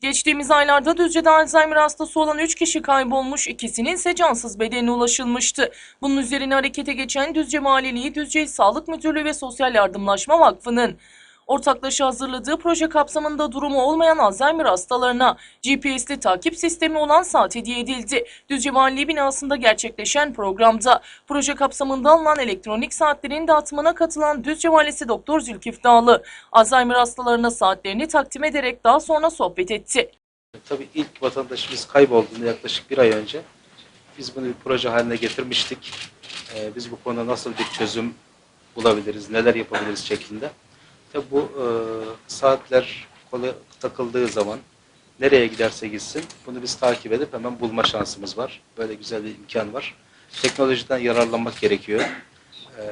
Geçtiğimiz aylarda Düzce'de Alzheimer hastası olan 3 kişi kaybolmuş, ikisinin ise cansız bedenine ulaşılmıştı. Bunun üzerine harekete geçen Düzce Valiliği, Düzce İl Sağlık Müdürlüğü ve Sosyal Yardımlaşma Vakfı'nın ortaklaşa hazırladığı proje kapsamında durumu olmayan Alzheimer hastalarına GPS'li takip sistemi olan saat hediye edildi. Düzce Valiliği binasında gerçekleşen programda proje kapsamında alınan elektronik saatlerin dağıtımına katılan Düzce Valisi Doktor Zülkif Dağlı, Alzheimer hastalarına saatlerini takdim ederek daha sonra sohbet etti. Tabii ilk vatandaşımız kaybolduğunda yaklaşık bir ay önce biz bunu bir proje haline getirmiştik. Ee, biz bu konuda nasıl bir çözüm bulabiliriz, neler yapabiliriz şeklinde. Tabii bu e, saatler kola takıldığı zaman nereye giderse gitsin bunu biz takip edip hemen bulma şansımız var. Böyle güzel bir imkan var. Teknolojiden yararlanmak gerekiyor. Ee,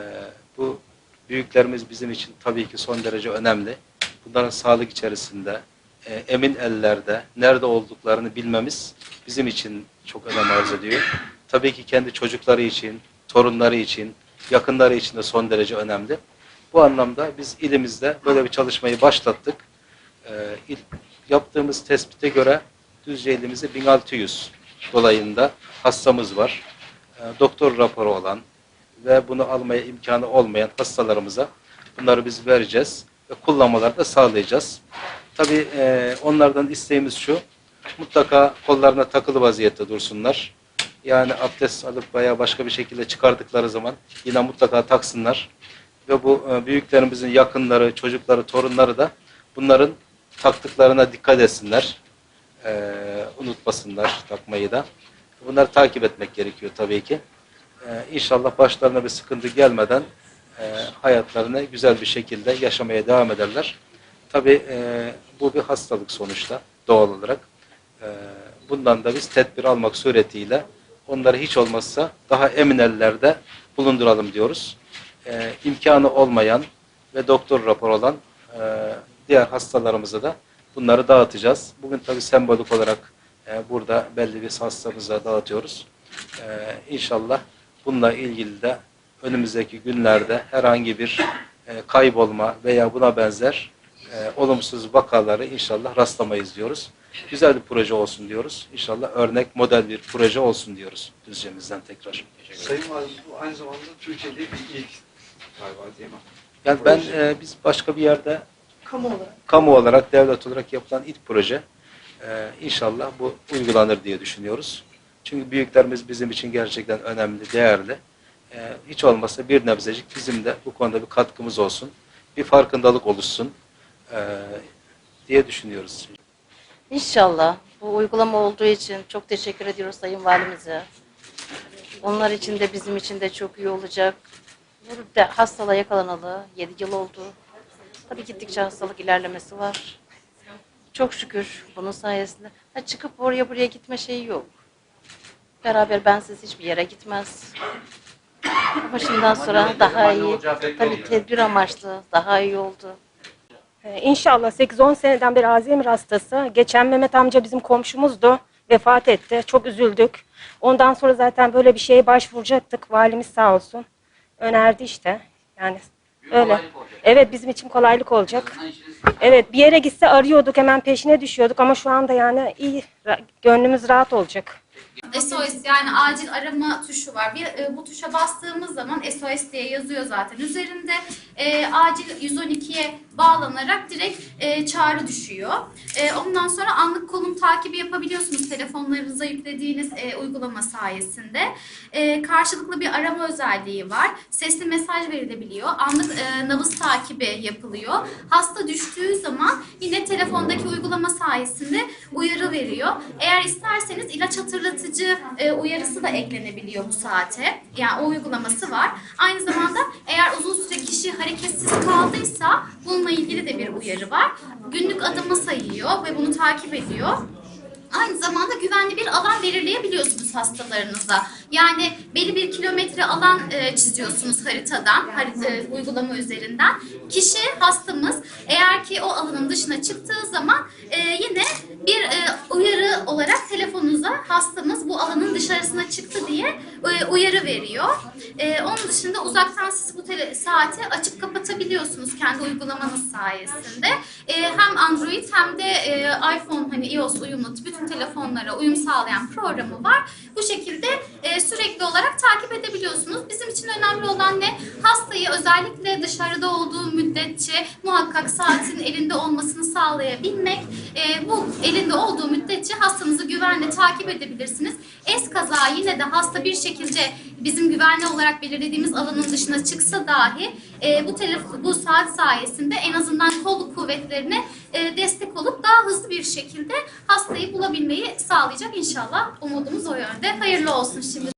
bu büyüklerimiz bizim için tabii ki son derece önemli. Bunların sağlık içerisinde, e, emin ellerde nerede olduklarını bilmemiz bizim için çok önem arz ediyor. Tabii ki kendi çocukları için, torunları için, yakınları için de son derece önemli. Bu anlamda biz ilimizde böyle bir çalışmayı başlattık. Ee, yaptığımız tespite göre Düzce ilimizde 1600 dolayında hastamız var. Ee, doktor raporu olan ve bunu almaya imkanı olmayan hastalarımıza bunları biz vereceğiz ve kullanmalarını da sağlayacağız. Tabii e, onlardan isteğimiz şu, mutlaka kollarına takılı vaziyette dursunlar. Yani abdest alıp veya başka bir şekilde çıkardıkları zaman yine mutlaka taksınlar. Ve bu e, büyüklerimizin yakınları, çocukları, torunları da bunların taktıklarına dikkat etsinler. E, unutmasınlar takmayı da. Bunları takip etmek gerekiyor tabii ki. E, inşallah başlarına bir sıkıntı gelmeden e, hayatlarını güzel bir şekilde yaşamaya devam ederler. Tabii e, bu bir hastalık sonuçta doğal olarak. E, bundan da biz tedbir almak suretiyle onları hiç olmazsa daha emin ellerde bulunduralım diyoruz. E, imkanı olmayan ve doktor raporu olan e, diğer hastalarımıza da bunları dağıtacağız. Bugün tabii sembolik olarak e, burada belli bir hastamıza dağıtıyoruz. E, inşallah bununla ilgili de önümüzdeki günlerde herhangi bir e, kaybolma veya buna benzer e, olumsuz vakaları inşallah rastlamayız diyoruz. Güzel bir proje olsun diyoruz. İnşallah örnek model bir proje olsun diyoruz Düzce'mizden tekrar. Sayın Valim bu aynı zamanda Türkiye'de bir ilk galiba değil mi? Yani ben e, biz başka bir yerde Kamu olarak. kamu olarak, devlet olarak yapılan ilk proje e, inşallah bu uygulanır diye düşünüyoruz. Çünkü büyüklerimiz bizim için gerçekten önemli, değerli. E, hiç olmazsa bir nebzecik bizim de bu konuda bir katkımız olsun. Bir farkındalık oluşsun e, diye düşünüyoruz. İnşallah. Bu uygulama olduğu için çok teşekkür ediyoruz Sayın Valimize. Onlar için de bizim için de çok iyi olacak. Bir de hastalığa yakalanalı 7 yıl oldu. Tabii gittikçe hastalık ilerlemesi var. Çok şükür bunun sayesinde. Ha, çıkıp oraya buraya gitme şeyi yok. Beraber bensiz hiçbir yere gitmez. Ama şimdiden sonra daha iyi. Tabii tedbir amaçlı daha iyi oldu. Ee, İnşallah 8-10 seneden beri Alzheimer hastası. Geçen Mehmet amca bizim komşumuzdu. Vefat etti. Çok üzüldük. Ondan sonra zaten böyle bir şeye başvuracaktık. Valimiz sağ olsun. Önerdi işte. Yani öyle. Evet bizim için kolaylık olacak. Evet bir yere gitse arıyorduk hemen peşine düşüyorduk ama şu anda yani iyi gönlümüz rahat olacak. SOS yani acil arama tuşu var. Bir, e, bu tuşa bastığımız zaman SOS diye yazıyor zaten üzerinde. E, acil 112'ye bağlanarak direkt e, çağrı düşüyor. E, ondan sonra anlık konum takibi yapabiliyorsunuz telefonlarınıza yüklediğiniz e, uygulama sayesinde. E, karşılıklı bir arama özelliği var. Sesli mesaj verilebiliyor. Anlık e, nabız takibi yapılıyor. Hasta düştüğü zaman yine telefondaki uygulama sayesinde uyarı veriyor. Eğer isterseniz ilaç hatırlatıcı e, uyarısı da eklenebiliyor bu saate. Yani o uygulaması var. Aynı zamanda eğer uzun süre kişi hareketsiz kaldıysa bununla ilgili de bir uyarı var. Günlük adımı sayıyor ve bunu takip ediyor. Aynı zamanda güvenli bir alan belirleyebiliyorsunuz hastalarınıza. Yani belli bir kilometre alan e, çiziyorsunuz haritadan, harita, uygulama üzerinden. Kişi, hastamız eğer ki o alanın dışına çıktığı zaman e, yine bir e, uyarı olarak telefonunuza hastamız bu alanın dışarısına çıktı diye e, uyarı veriyor. Ee, onun dışında uzaktan siz bu saati açıp kapatabiliyorsunuz kendi uygulamanız sayesinde. Ee, hem Android hem de e, iPhone hani iOS uyumlu bütün telefonlara uyum sağlayan programı var. Bu şekilde e, sürekli olarak takip edebiliyorsunuz. Bizim için önemli olan ne? Hastayı özellikle dışarıda olduğu müddetçe muhakkak saatin elinde olmasını sağlayabilmek. E, bu elinde olduğu müddetçe hastanızı güvenle takip edebilirsiniz. Es kaza yine de hasta bir şekilde bizim güvenli olarak belirlediğimiz alanın dışına çıksa dahi e, bu telefon, bu saat sayesinde en azından kolluk kuvvetlerine e, destek olup daha hızlı bir şekilde hastayı bulabilmeyi sağlayacak inşallah. Umudumuz o yönde. Hayırlı olsun şimdi.